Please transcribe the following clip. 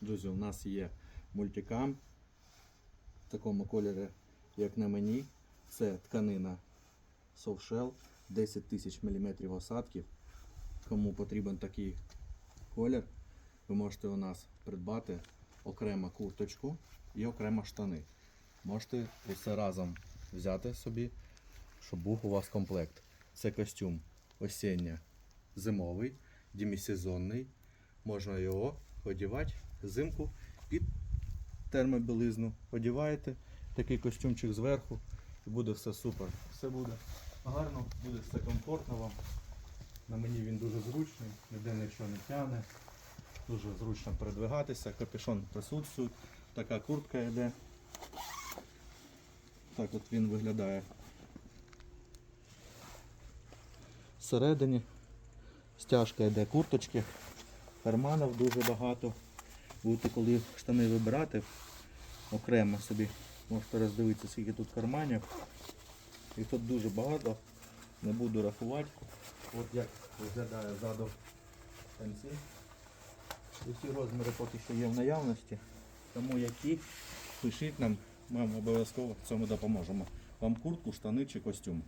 Друзі, у нас є мультикам в такому кольорі, як на мені. Це тканина Softshell, 10 тисяч мм осадків. Кому потрібен такий колір, ви можете у нас придбати окремо курточку і окремо штани. Можете усе разом взяти собі, щоб був у вас комплект. Це костюм осіння зимовий, демісезонний. Можна його одягати взимку під термобілизну. Одягаєте такий костюмчик зверху і буде все супер. Все буде гарно, буде все комфортно вам. На мені він дуже зручний, ніде нічого не тягне. Дуже зручно передвигатися, капюшон присутствує, така куртка йде. Так от він виглядає. Всередині стяжка йде курточки, карманів дуже багато. Будете коли штани вибирати, окремо собі можете роздивитися, скільки тут карманів. Їх тут дуже багато, не буду рахувати. От як виглядає ззаду штанці. Усі розміри поки що є в наявності. Тому які, пишіть нам, ми вам обов'язково в цьому допоможемо. Вам куртку, штани чи костюм.